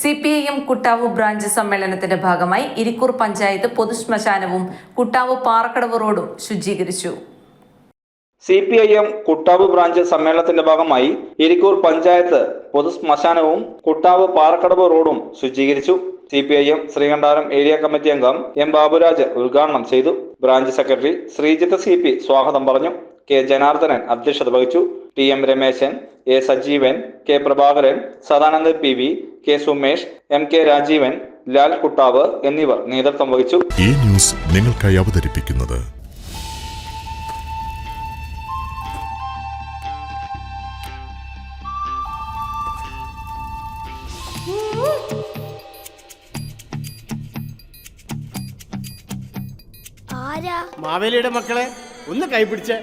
C P I M Kuttavu branch സമ്മേളനത്തിന്റെ ഭാഗമായി ഇരിക്കൂർ പഞ്ചായത്ത് പൊതുശ്മശാനവും കുട്ടാവ് പാറക്കടവ് റോഡും ശുചീകരിച്ചു. C P I M Kuttavu branch സമ്മേളനത്തിന്റെ ഭാഗമായി ഇരിക്കൂർ പഞ്ചായത്ത് പൊതു ശ്മശാനവും കുട്ടാവ് പാറക്കടവ് റോഡും ശുചീകരിച്ചു. C P I M ശ്രീകണ്ഠാരം area committee അംഗം എം ബാബുരാജ് ഉദ്ഘാടനം ചെയ്തു. Branch secretary Sreejith C P സ്വാഗതം പറഞ്ഞു. കെ ജനാർദ്ദനൻ അധ്യക്ഷത വഹിച്ചു. T M Rameshan A Sajeevan K Prabhakaran Sadanandan P V K Sumesh M K Rajeevan Lal Kuttavu എന്നിവർ നേതൃത്വം വഹിച്ചു. ഈ ന്യൂസ് നിങ്ങൾക്കായി അവതരിപ്പിക്കുന്നത് ആരാ? മാവേലിയുടെ മക്കളെ ഒന്ന് കൈപിടിച്ച്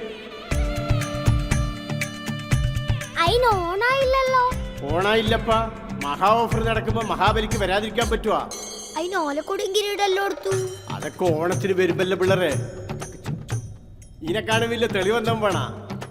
ഓണായില്ലല്ലോ. ഓണായില്ലപ്പ. മഹാ ഓഫർ നടക്കുമ്പോ മഹാബലിക്ക് വരാതിരിക്കാൻ പറ്റുവാ. അതിന് ഓലക്കൊടും കിരീടല്ലോ എടുത്തു അതൊക്കെ ഓണത്തിന് വരുമ്പല്ലേ പിള്ളേരെ. ഇതിനെക്കാളും വലിയ തെളിവെന്താ വേണ.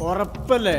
ഉറപ്പല്ലേ?